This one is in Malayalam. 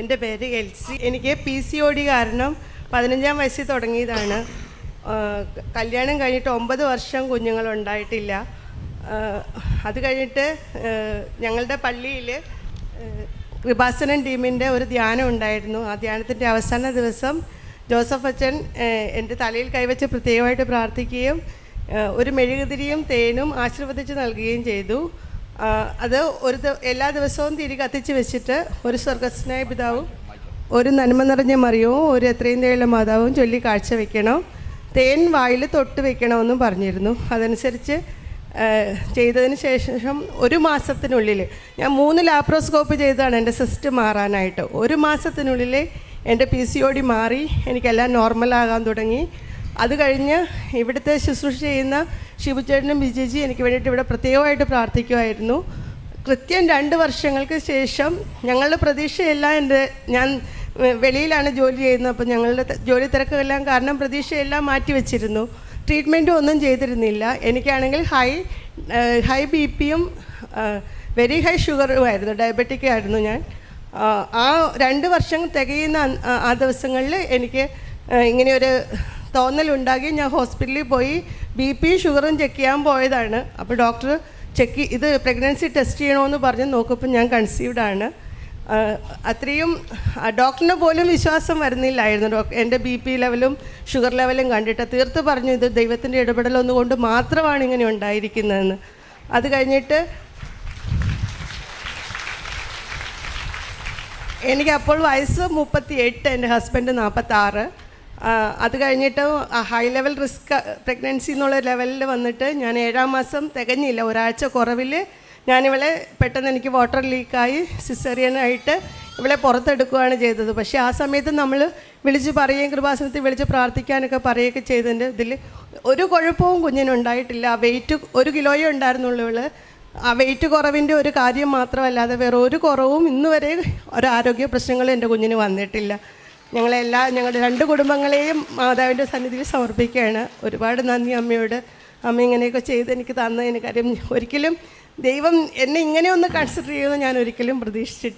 എന്റെ പേര് എൽസി. എനിക്ക് പി സി ഒ ഡി കാരണം പതിനഞ്ചാം വയസ്സിൽ തുടങ്ങിയതാണ്. കല്യാണം കഴിഞ്ഞിട്ട് ഒമ്പത് വർഷം കുഞ്ഞുങ്ങളുണ്ടായിട്ടില്ല. അത് കഴിഞ്ഞിട്ട് ഞങ്ങളുടെ പള്ളിയിൽ കൃപാസനൻ ടീമിന്റെ ഒരു ധ്യാനം ഉണ്ടായിരുന്നു. ആ ധ്യാനത്തിന്റെ അവസാന ദിവസം ജോസഫ് അച്ഛൻ എന്റെ തലയിൽ കൈവച്ച് പ്രത്യേകമായിട്ട് പ്രാർത്ഥിക്കുകയും ഒരു മെഴുകുതിരിയും തേനും ആശീർവദിച്ച് നൽകുകയും ചെയ്തു. അത് ഒരു എല്ലാ ദിവസവും തിരി കത്തിച്ച് വെച്ചിട്ട് ഒരു സ്വർഗസ്നായ പിതാവും ഒരു നന്മ നിറഞ്ഞ മറിയവും ഒരു എത്രയും തേയുള്ള മാതാവും ചൊല്ലി കാഴ്ച വെക്കണം. തേൻ വായിൽ തൊട്ട് വെക്കണമെന്നും പറഞ്ഞിരുന്നു. അതനുസരിച്ച് ചെയ്തതിന് ശേഷം ഒരു മാസത്തിനുള്ളിൽ ഞാൻ മൂന്ന് ലാപ്രോസ്കോപ്പ് ചെയ്തതാണ് എന്റെ സിസ്റ്റ് മാറാനായിട്ട്. ഒരു മാസത്തിനുള്ളിൽ എന്റെ പി സി ഒ ഡി മാറി എനിക്കെല്ലാം നോർമലാകാൻ തുടങ്ങി. അത് കഴിഞ്ഞ് ഇവിടുത്തെ ശുശ്രൂഷ ചെയ്യുന്ന ശിവചേട്ടനും വിജയജി എനിക്ക് വേണ്ടിയിട്ട് ഇവിടെ പ്രത്യേകമായിട്ട് പ്രാർത്ഥിക്കുമായിരുന്നു. കൃത്യം രണ്ട് വർഷങ്ങൾക്ക് ശേഷം ഞങ്ങളുടെ പ്രതീക്ഷയെല്ലാം എന്റെ ഞാൻ വെളിയിലാണ് ജോലി ചെയ്യുന്നത്. അപ്പോൾ ഞങ്ങളുടെ ജോലി തിരക്കെല്ലാം കാരണം പ്രതീക്ഷയെല്ലാം മാറ്റി വെച്ചിരുന്നു. ട്രീറ്റ്മെന്റും ഒന്നും ചെയ്തിരുന്നില്ല. എനിക്കാണെങ്കിൽ ഹൈ ഹൈ ബി പിയും വെരി ഹൈ ഷുഗറും ആയിരുന്നു. ഡയബറ്റിക് ആയിരുന്നു ഞാൻ. ആ, രണ്ട് വർഷം തികയുന്ന ആ- ദിവസങ്ങളിൽ എനിക്ക് ഇങ്ങനെ ഇങ്ങനെയൊരു തോന്നലുണ്ടാക്കി ഞാൻ ഹോസ്പിറ്റലിൽ പോയി ബി പി ഷുഗറും ചെക്ക് ചെയ്യാൻ പോയതാണ്. അപ്പോൾ ഡോക്ടർ ചെക്ക് ഇത് പ്രഗ്നൻസി ടെസ്റ്റ് ചെയ്യണമെന്ന് പറഞ്ഞ് നോക്കുമ്പോൾ ഞാൻ കൺസീവ്ഡ് ആണ്. അത്രയും ഡോക്ടറിന് പോലും വിശ്വാസം വരുന്നില്ലായിരുന്നു. ഡോക്ടർ എന്റെ ബി പി ലെവലും ഷുഗർ ലെവലും കണ്ടിട്ട് തീർത്ത് പറഞ്ഞു ഇത് ദൈവത്തിന്റെ ഇടപെടലൊന്നുകൊണ്ട് മാത്രമാണ് ഇങ്ങനെ ഉണ്ടായിരിക്കുന്നതെന്ന്. അത് കഴിഞ്ഞിട്ട് എനിക്ക് അപ്പോൾ വയസ്സ് മുപ്പത്തി എട്ട് എന്റെ ഹസ്ബൻഡ് നാൽപ്പത്താറ്. അത് കഴിഞ്ഞിട്ട് ഹൈ ലെവൽ റിസ്ക് പ്രഗ്നൻസി എന്നുള്ള ലെവലിൽ വന്നിട്ട് ഞാൻ ഏഴാം മാസം തികഞ്ഞില്ല. ഒരാഴ്ച കുറവിൽ ഞാനിവളെ പെട്ടെന്ന് എനിക്ക് വാട്ടർ ലീക്കായി സിസറിയനായിട്ട് ഇവളെ പുറത്തെടുക്കുകയാണ് ചെയ്തത്. പക്ഷേ ആ സമയത്ത് നമ്മൾ വിളിച്ച് പറയുകയും കൃപാസനത്തിൽ വിളിച്ച് പ്രാർത്ഥിക്കാനൊക്കെ പറയുകയൊക്കെ ചെയ്തതിന്റെ ഇതിൽ ഒരു കുഴപ്പവും കുഞ്ഞിനുണ്ടായിട്ടില്ല വെയിറ്റ് ഒരു കിലോയേ ഉണ്ടായിരുന്നുള്ളൂ ഇവൾ. ആ വെയിറ്റ് കുറവിന്റെ ഒരു കാര്യം മാത്രമല്ലാതെ വേറെ ഒരു കുറവും ഇന്നുവരെ ഒരു ആരോഗ്യ പ്രശ്നങ്ങളും എന്റെ കുഞ്ഞിന് വന്നിട്ടില്ല. ഞങ്ങളെല്ലാ ഞങ്ങളുടെ രണ്ട് കുടുംബങ്ങളെയും മാതാവിന്റെ സന്നിധിയിൽ സമർപ്പിക്കുകയാണ്. ഒരുപാട് നന്ദി അമ്മയോട്. അമ്മ ഇങ്ങനെയൊക്കെ ചെയ്ത് എനിക്ക് തന്നതിന് കാര്യം ഒരിക്കലും ദൈവം എന്നെ ഇങ്ങനെ ഒന്ന് കൺസിഡർ ചെയ്യുമെന്ന് ഞാൻ ഒരിക്കലും പ്രതീക്ഷിച്ചിട്ടില്ല.